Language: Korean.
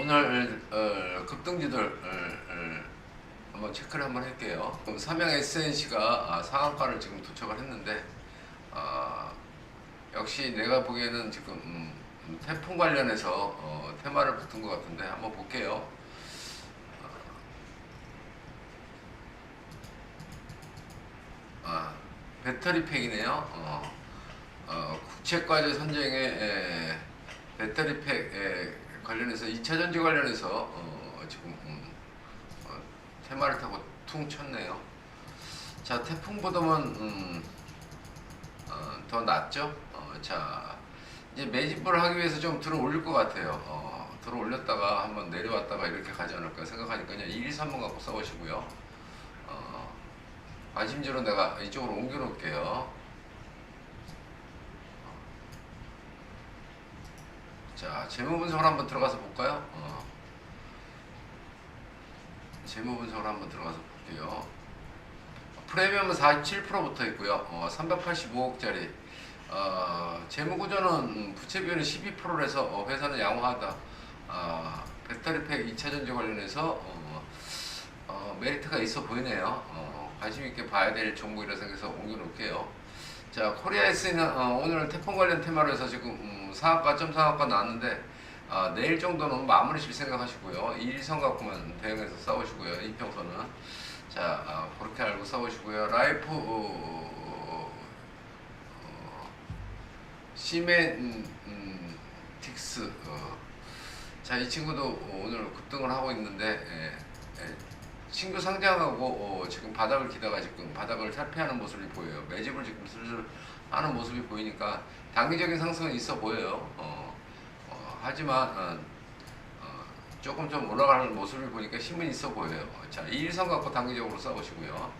오늘 어, 급등주들 어, 어, 한번 체크를 한번 할게요. 삼양 SNC가 아, 상한가를 지금 도착을 했는데 아, 역시 내가 보기에는 지금 음, 음, 태풍 관련해서 어, 테마를 붙은 것 같은데 한번 볼게요. 아, 배터리 팩이네요. 어, 어, 국책과제 선정에 에, 배터리 팩 에 관련해서 2차 전지 관련해서 어, 지금 음, 어, 테마를 타고 퉁 쳤네요. 자 태풍보다는 음, 어, 더 낫죠. 어, 자 이제 매집을 하기 위해서 좀 들어 올릴 것 같아요. 어, 들어 올렸다가 한번 내려왔다가 이렇게 가지 않을까 생각하니까요. 1, 2, 3번 갖고 싸우시고요. 어, 관심주로 내가 이쪽으로 옮겨 놓을게요. 자, 재무 분석을 한번 들어가서 볼까요? 어. 재무 분석을 한번 들어가서 볼게요. 프리미엄은 47% 붙어 있고요. 어, 385억짜리. 어, 재무 구조는 음, 부채 비율은 12%라서 어, 회사는 양호하다. 아, 배터리 팩 2차 전지 관련해서 어, 어, 메리트가 있어 보이네요. 어, 관심 있게 봐야 될 종목이라 생각해서 옮겨 놓을게요. 자, 코리아에스는 어, 오늘 태풍 관련 테마로 해서 지금 음, 상한가 점 상한가 나왔는데 아, 내일 정도는 마무리 실 생각하시고요. 일선 갖고만 대응해서 싸우시고요. 이평선은 자 아, 그렇게 알고 싸우시고요. 라이프 어, 어, 시멘틱스 어, 자이 친구도 오늘 급등을 하고 있는데 예, 예, 신규 상장하고 어, 지금 바닥을 기다가 지금 바닥을 탈피하는 모습이 보여요. 매집을 지금 슬슬 하는 모습이 보이니까 단기적인 상승은 있어 보여요. 어, 어, 하지만 어, 어, 조금 좀 올라가는 모습을 보니까 힘은 있어 보여요. 자, 이 일선 갖고 단기적으로 싸우시고요.